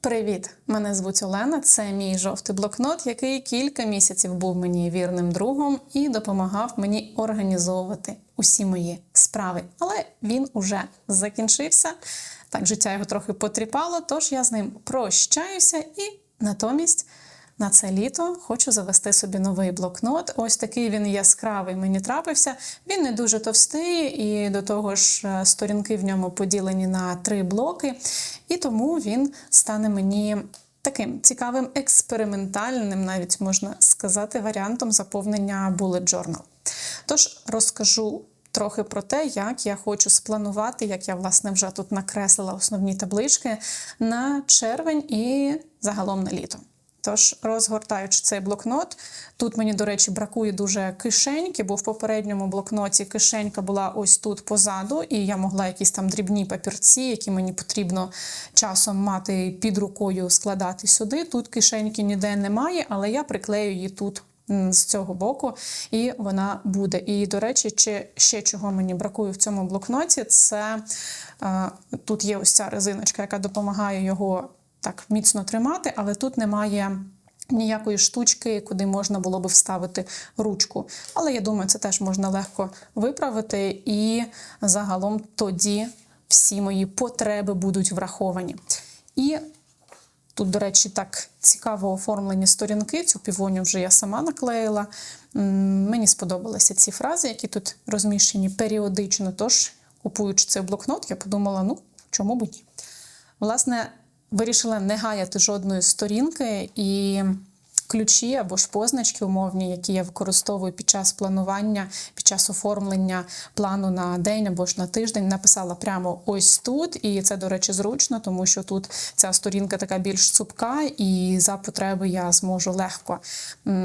Привіт! Мене звуть Олена. Це мій жовтий блокнот, який кілька місяців був мені вірним другом і допомагав мені організовувати усі мої справи. Але він уже закінчився. Так, життя його трохи потріпало, тож я з ним прощаюся і натомість. На це літо хочу завести собі новий блокнот. Ось такий він яскравий мені трапився. Він не дуже товстий, і до того ж е, сторінки в ньому поділені на три блоки. І тому він стане мені таким цікавим, експериментальним, навіть можна сказати, варіантом заповнення bullet journal. Тож розкажу. Трохи про те, як я хочу спланувати, як я власне вже тут накреслила основні таблички на червень і загалом на літо. Тож, розгортаючи цей блокнот, тут мені, до речі, бракує дуже кишеньки, бо в попередньому блокноті кишенька була ось тут позаду, і я могла якісь там дрібні папірці, які мені потрібно часом мати під рукою, складати сюди. Тут кишеньки ніде немає, але я приклею її тут. З цього боку, і вона буде. І, до речі, чи ще чого мені бракує в цьому блокноті, це е, тут є ось ця резиночка, яка допомагає його так міцно тримати, але тут немає. Ніякої штучки, куди можна було би вставити ручку. Але я думаю, це теж можна легко виправити, і загалом тоді всі мої потреби будуть враховані. І тут, до речі, так цікаво оформлені сторінки. Цю півоню вже я сама наклеїла. Мені сподобалися ці фрази, які тут розміщені періодично. Тож, купуючи цей блокнот, я подумала: ну, чому б ні? Власне, Вирішила не гаяти жодної сторінки і ключі або ж позначки умовні, які я використовую під час планування, під час оформлення плану на день або ж на тиждень, написала прямо ось тут. І це, до речі, зручно, тому що тут ця сторінка така більш цупка, і за потреби я зможу легко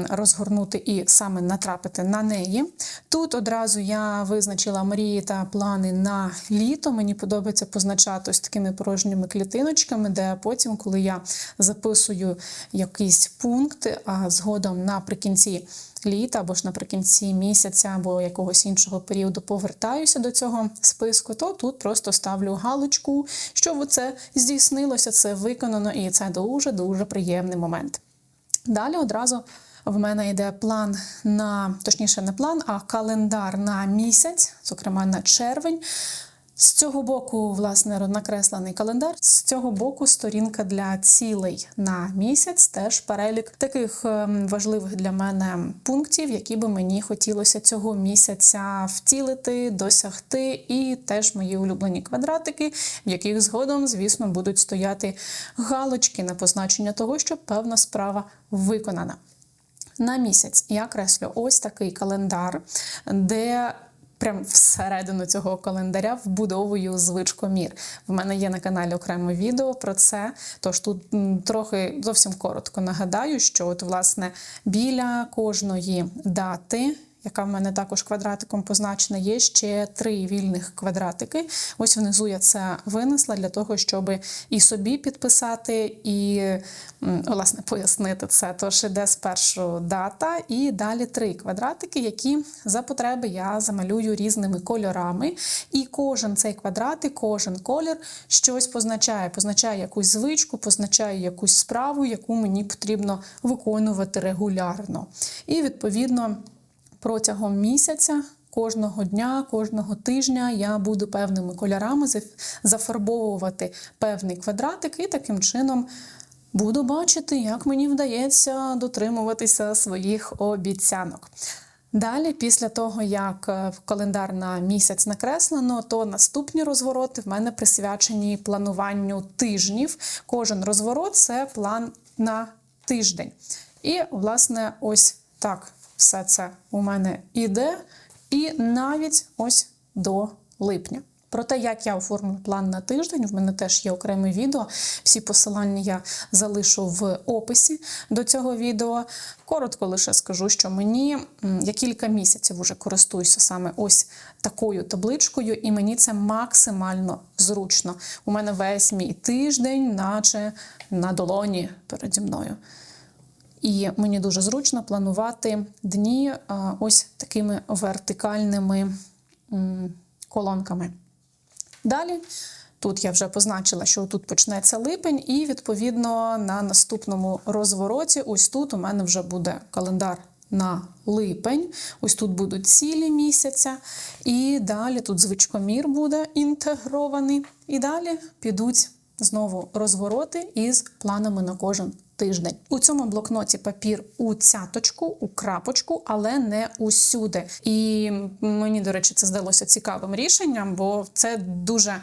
розгорнути і саме натрапити на неї. Тут одразу я визначила мрії та плани на літо. Мені подобається позначати ось такими порожніми клітиночками, де потім, коли я записую якийсь пункт, а згодом наприкінці літа або ж наприкінці місяця або якогось іншого періоду повертаюся до цього списку, то тут просто ставлю галочку, що це здійснилося, це виконано, і це дуже-дуже приємний момент. Далі одразу. В мене йде план на, точніше, не план, а календар на місяць, зокрема на червень. З цього боку, власне, накреслений календар. З цього боку сторінка для цілей на місяць, теж перелік таких ем, важливих для мене пунктів, які би мені хотілося цього місяця втілити, досягти, і теж мої улюблені квадратики, в яких згодом, звісно, будуть стояти галочки на позначення того, що певна справа виконана. На місяць я креслю ось такий календар, де прям всередину цього календаря вбудовую звичкомір. В мене є на каналі окреме відео про це. Тож тут трохи зовсім коротко нагадаю, що от, власне, біля кожної дати яка в мене також квадратиком позначена, є ще три вільних квадратики. Ось внизу я це винесла для того, щоб і собі підписати, і власне пояснити це. Тож іде спершу дата, і далі три квадратики, які за потреби я замалюю різними кольорами. І кожен цей квадратик, кожен колір щось позначає. Позначає якусь звичку, позначає якусь справу, яку мені потрібно виконувати регулярно. І відповідно протягом місяця. Кожного дня, кожного тижня я буду певними кольорами зафарбовувати певний квадратик, і таким чином буду бачити, як мені вдається дотримуватися своїх обіцянок. Далі, після того, як е, календар на місяць накреслено, то наступні розвороти в мене присвячені плануванню тижнів. Кожен розворот це план на тиждень. І, власне, ось так все це у мене іде, і навіть ось до липня. Про те, як я оформлю план на тиждень, в мене теж є окреме відео. Всі посилання я залишу в описі до цього відео. Коротко лише скажу, що мені я кілька місяців вже користуюся саме ось такою табличкою, і мені це максимально зручно. У мене весь мій тиждень, наче на долоні переді мною. І мені дуже зручно планувати дні ось такими вертикальними колонками. Далі Тут я вже позначила, що тут почнеться липень, і відповідно на наступному розвороті, ось тут у мене вже буде календар на липень. Ось тут будуть цілі місяця, і далі тут звичкомір буде інтегрований. І далі підуть знову розвороти із планами на кожен тиждень. У цьому блокноті папір у цяточку, у крапочку, але не усюди. І мені, до речі, це здалося цікавим рішенням, бо це дуже е,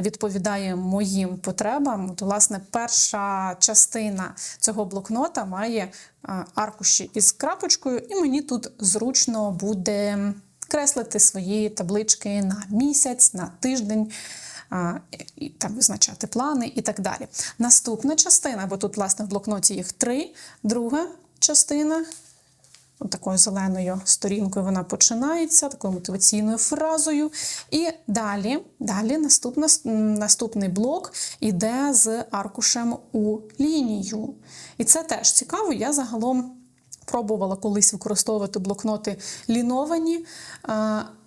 відповідає моїм потребам. От, власне, перша частина цього блокнота має е, аркуші із крапочкою, і мені тут зручно буде креслити свої таблички на місяць, на тиждень там визначати плани і так далі. Наступна частина, бо тут, власне, в блокноті їх три. Друга частина. Такою зеленою сторінкою вона починається, такою мотиваційною фразою. І далі далі наступна, наступний блок іде з аркушем у лінію. І це теж цікаво. Я загалом пробувала колись використовувати блокноти ліновані,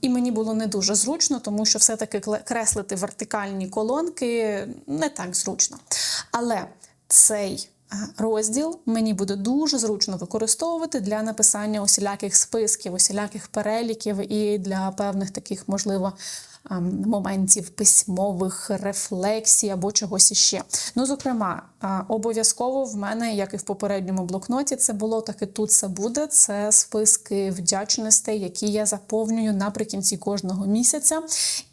і мені було не дуже зручно, тому що все-таки креслити вертикальні колонки не так зручно. Але цей розділ мені буде дуже зручно використовувати для написання усіляких списків, усіляких переліків і для певних таких, можливо, Ем, моментів письмових рефлексій або чогось іще. Ну, зокрема, обов'язково в мене, як і в попередньому блокноті, це було так і тут це буде. Це списки вдячностей, які я заповнюю наприкінці кожного місяця.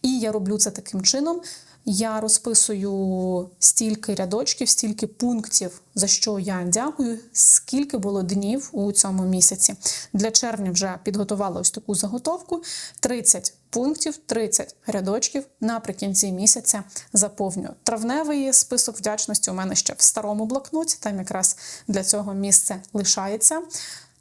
І я роблю це таким чином. Я розписую стільки рядочків, стільки пунктів, за що я дякую, скільки було днів у цьому місяці. Для червня вже підготувала ось таку заготовку: 30 пунктів, 30 рядочків наприкінці місяця заповнюю. Травневий список вдячності у мене ще в старому блокноті, там якраз для цього місце лишається.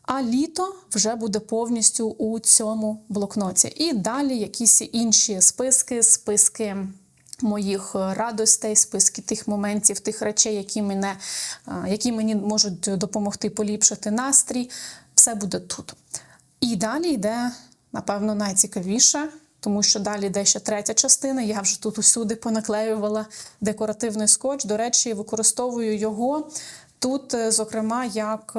А літо вже буде повністю у цьому блокноті. І далі якісь інші списки, списки моїх е, радостей, списки тих моментів, тих речей, які мене, е, які мені можуть допомогти поліпшити настрій. Все буде тут. І далі йде, напевно, найцікавіше. Тому що далі йде ще третя частина. Я вже тут усюди понаклеювала декоративний скотч. До речі, використовую його тут, е, зокрема, як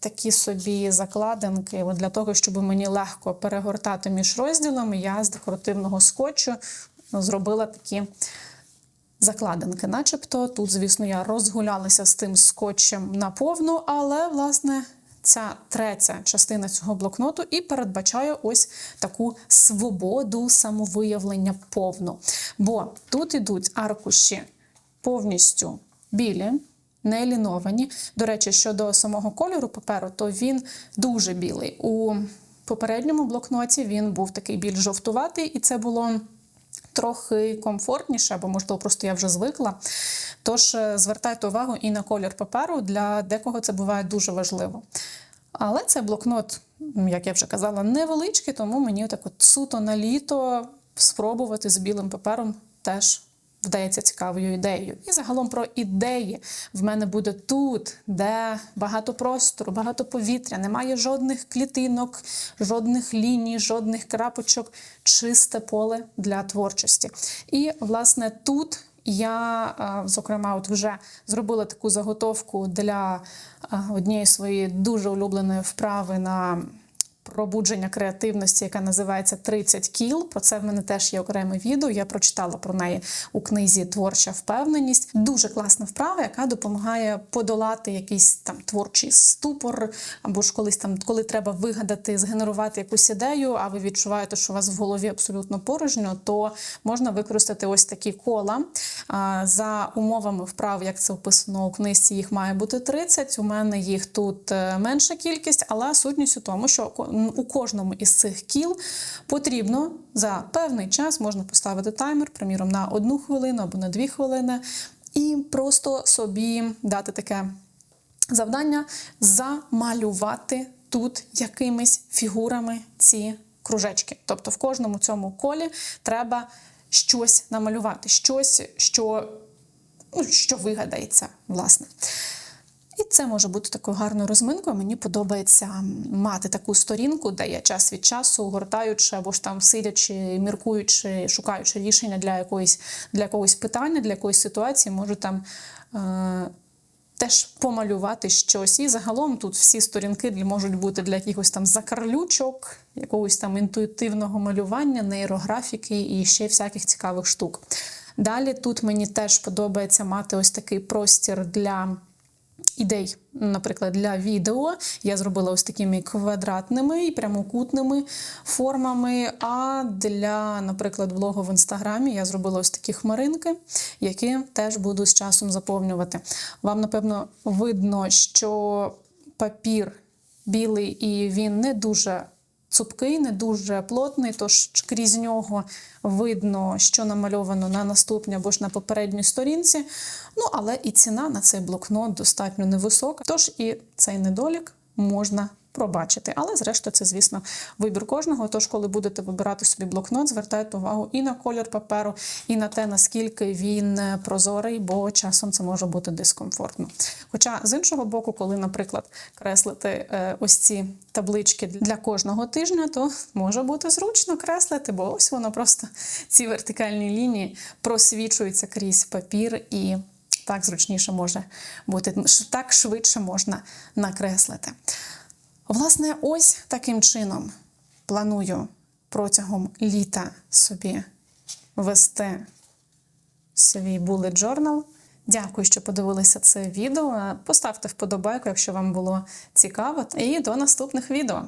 такі собі закладинки. Для того, щоб мені легко перегортати між розділами, я з декоративного скотчу зробила такі закладинки. Начебто тут, звісно, я розгулялася з тим скотчем наповну, але, власне, ця третя частина цього блокноту і передбачає ось таку свободу самовиявлення повну. Бо тут ідуть аркуші повністю білі. Не ліновані. До речі, щодо самого кольору паперу, то він дуже білий. У попередньому блокноті він був такий більш жовтуватий, і це було трохи комфортніше, або, можливо, просто я вже звикла. Тож е, звертайте увагу і на колір паперу, для декого це буває дуже важливо. Але це блокнот, як я вже казала, невеличкий, тому мені так от суто на літо спробувати з білим папером теж вдається цікавою ідеєю. І загалом про ідеї в мене буде тут, де багато простору, багато повітря, немає жодних клітинок, жодних ліній, жодних крапочок, чисте поле для творчості. І, власне, тут. Я, зокрема, от вже зробила таку заготовку для однієї своєї дуже улюбленої вправи на пробудження креативності, яка називається «30 кіл. Про це в мене теж є окреме відео. Я прочитала про неї у книзі Творча впевненість. Дуже класна вправа, яка допомагає подолати якийсь там творчий ступор, або ж колись там, коли треба вигадати, згенерувати якусь ідею, а ви відчуваєте, що у вас в голові абсолютно порожньо, то можна використати ось такі кола. За умовами вправ, як це описано у книжці, їх має бути 30. У мене їх тут е, менша кількість, але сутність у тому, що у кожному із цих кіл потрібно за певний час можна поставити таймер, приміром, на одну хвилину або на дві хвилини, і просто собі дати таке завдання замалювати тут якимись фігурами ці кружечки. Тобто в кожному цьому колі треба щось намалювати, щось, що, ну, що вигадається, власне. І це може бути такою гарною розминкою. Мені подобається мати таку сторінку, де я час від часу, гортаючи або ж там сидячи, міркуючи, шукаючи рішення для якоїсь для якогось питання, для якоїсь ситуації, можу там. Е- Теж помалювати щось. І загалом тут всі сторінки можуть бути для якихось там закарлючок, якогось там інтуїтивного малювання, нейрографіки і ще всяких цікавих штук. Далі тут мені теж подобається мати ось такий простір для ідей, наприклад, для відео. Я зробила ось такими квадратними і прямокутними формами. А для, наприклад, блогу в інстаграмі я зробила ось такі хмаринки, які теж буду з часом заповнювати. Вам, напевно, видно, що папір білий і він не дуже цупкий, не дуже плотний, тож крізь нього видно, що намальовано на наступній або ж на попередній сторінці. Ну, але і ціна на цей блокнот достатньо невисока. Тож і цей недолік можна пробачити. Але, зрештою, це, звісно, вибір кожного. Тож, коли будете вибирати собі блокнот, звертайте увагу і на колір паперу, і на те, наскільки він е, прозорий, бо часом це може бути дискомфортно. Хоча, з іншого боку, коли, наприклад, креслити е, ось ці таблички для кожного тижня, то може бути зручно креслити, бо ось воно просто ці вертикальні лінії просвічуються крізь папір і. Так зручніше може бути, так швидше можна накреслити. Власне, ось таким чином планую протягом літа собі вести свій bullet journal. Дякую, що подивилися це відео. Поставте вподобайку, якщо вам було цікаво. І до наступних відео.